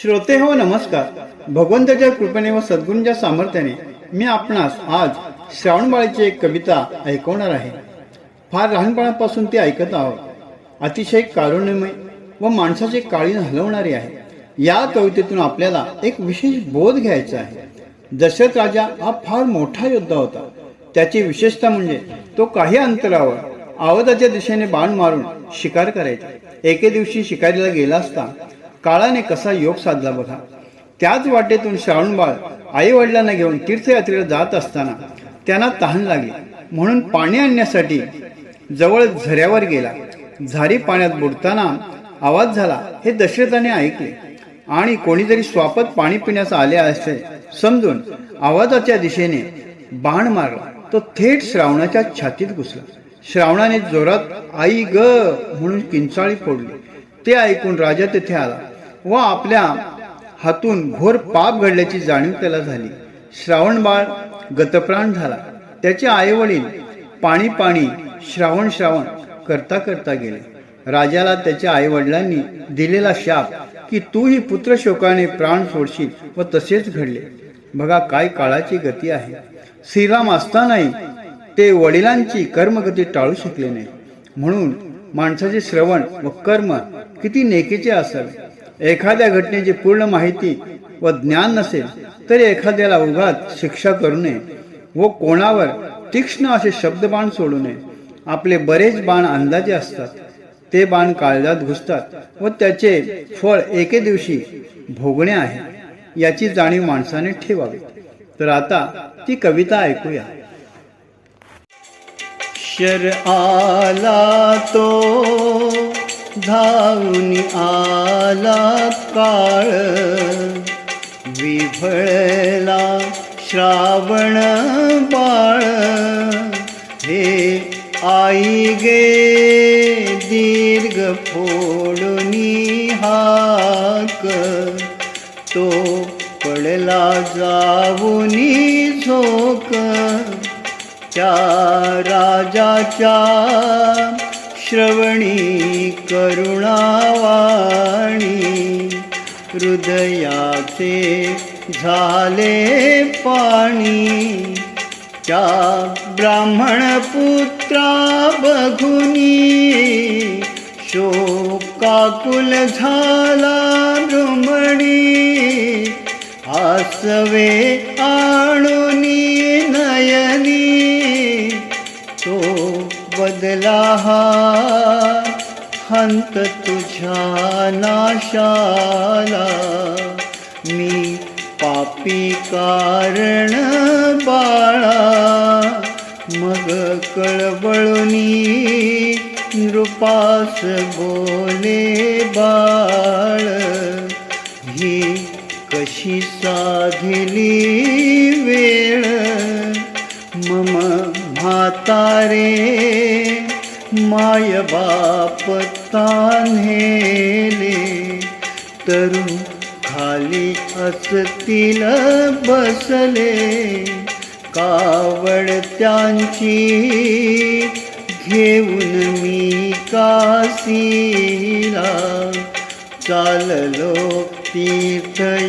श्रोते हो नमस्कार. भगवंताच्या कृपेने व सद्गुरूंच्या सामर्थ्याने मी आपणास आज श्रावणबाळीची एक कविता ऐकवणार आहे. फार लहानपणापासून ती ऐकत आहोत. अतिशय कारुण्यमय व माणसाचे काळीन हलवणारी आहे. या कवितेतून आपल्याला एक विशेष बोध घ्यायचा आहे. दशरथ राजा हा फार मोठा योद्धा होता. त्याची विशेषता म्हणजे तो काही अंतरावर आवाजाच्या दिशेने बाण मारून शिकार करायचा. एके दिवशी शिकारीला गेला असता काळाने कसा योग साधला बघा. त्याच वाटेतून श्रावणबाळ आई वडिलांना घेऊन तीर्थयात्रेला जात असताना त्यांना तहान लागली. म्हणून पाणी आणण्यासाठी जवळ झऱ्यावर गेला. झारी पाण्यात बुडताना आवाज झाला. हे दशरथाने ऐकले. आणि कोणीतरी स्वापत पाणी पिण्यास आले असे समजून आवाजाच्या दिशेने बाण मारला. तो थेट श्रावणाच्या छातीत घुसला. श्रावणाने जोरात आई ग म्हणून किंचाळी फोडली. ते ऐकून राजा तेथे आला. व आपल्या हातून घोर पाप घडल्याची जाणीव त्याला झाली. श्रावण बाळ गतप्राण झाला. त्याचे आईवडील पाणी पाणी श्रावण श्रावण करता करता गेले. राजाला त्याच्या आई वडिलांनी दिलेला शाप की तूही पुत्र शोकाने प्राण सोडशील व तसेच घडले. बघा काय काळाची गती आहे. श्रीराम असतानाही ते वडिलांची कर्मगती टाळू शकले नाही. म्हणून माणसाचे श्रवण व कर्म किती नेकेचे असावे. एखाद्या घटनेची पूर्ण माहिती व ज्ञान नसेल तरी एखाद्याला उगात शिक्षा करू नये व कोणावर तीक्ष्ण असे शब्दबाण सोडू नये. आपले बरेच बाण अंदाजे असतात. ते बाण काळजात घुसतात व त्याचे फळ एके दिवशी भोगणे आहे याची जाणीव माणसाने ठेवावी. तर आता ती कविता ऐकूया. शर आला तो धावून आला काळ. विफळला श्रावण बाळ. हे आई गे दीर्घ फोडुनी हाक. तो पडला जाऊनी झोक. त्या राजाच्या श्रवणी करुणावाणी हृदयाचे झाले पाणी त्या ब्राह्मण पुत्रा बघुनी शोकाकुल झाला भ्रमणी आसवे आणुनी नयनी तो बदला हा हंत तुझ्या नाशाला. मी पापी कारण बाळा. मग कळबळुनी नृपास बोले बाळ. ही कशी साधली वेळ. मम म्हातारे माय बाप तान्हेले तरुण खाली असतील बसले. कावड त्यांची घेऊन मी काशीला चाललो तीर्थयात्रेला.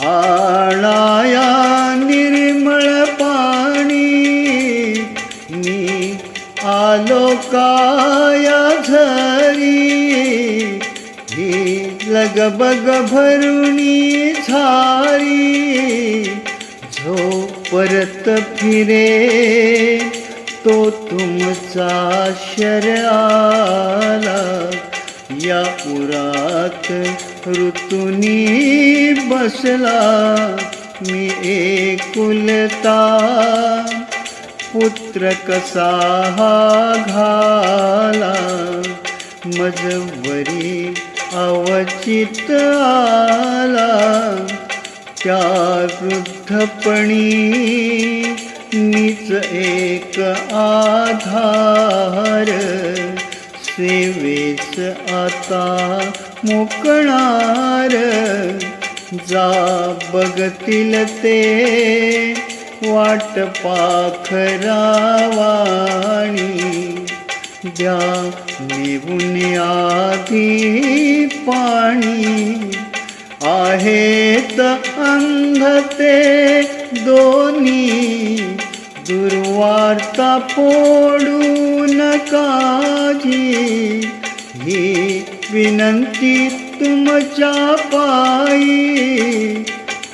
आणाया काया झरी ही लगबग भरुणी झारी झो परत फिरे तो तुमचा शर आला. या पुरात ऋतुनी बसला मी एकुलता पुत्र कसा हा घाला मजवरी अवचित आला त्या वृद्धपणी मीच एक आधार. सेवेस आता मुकणार जा बघतील ते वाट पाखरावाणी. द्या निवून आधी पाणी. आहेत अंधते दोन्ही. दुर्वार्ता फोडू नकाजी ही विनंती तुमच्या पायी.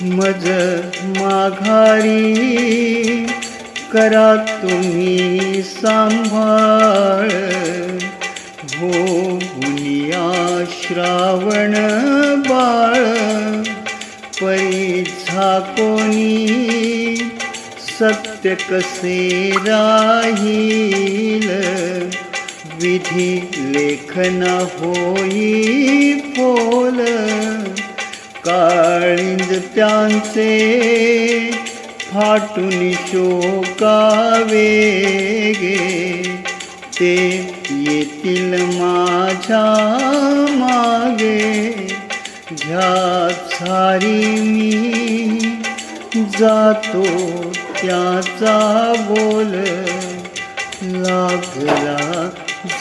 मज माघारी करा तुम्ही सांभाळ. हो गुनिया श्रावण बाळ परी झाकोनी सत्य कसे राहील? विधी लेखन होई पोल काळिंद त्यांचे फाटून शोकावे गे. ते येतील माझ्या मागे. घ्या सारी मी जातो त्याचा बोल लागला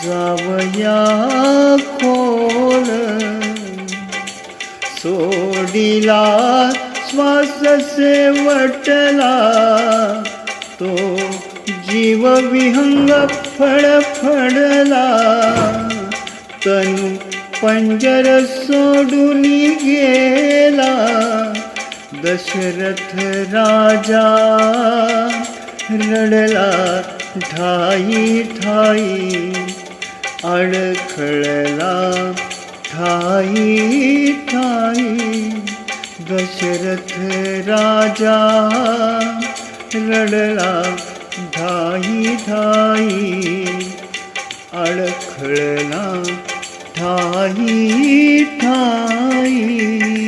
जावया खोल. सोडिला श्वास सेवटला तो जीव विहंग फडफडला. तनु पंजर सोडून गेला. दशरथ राजा रडला ठाई ठाई. अडखळला ठाई ठाई दशरथ राजा रडला ठाई ठाई अडखळला ठाई ठाई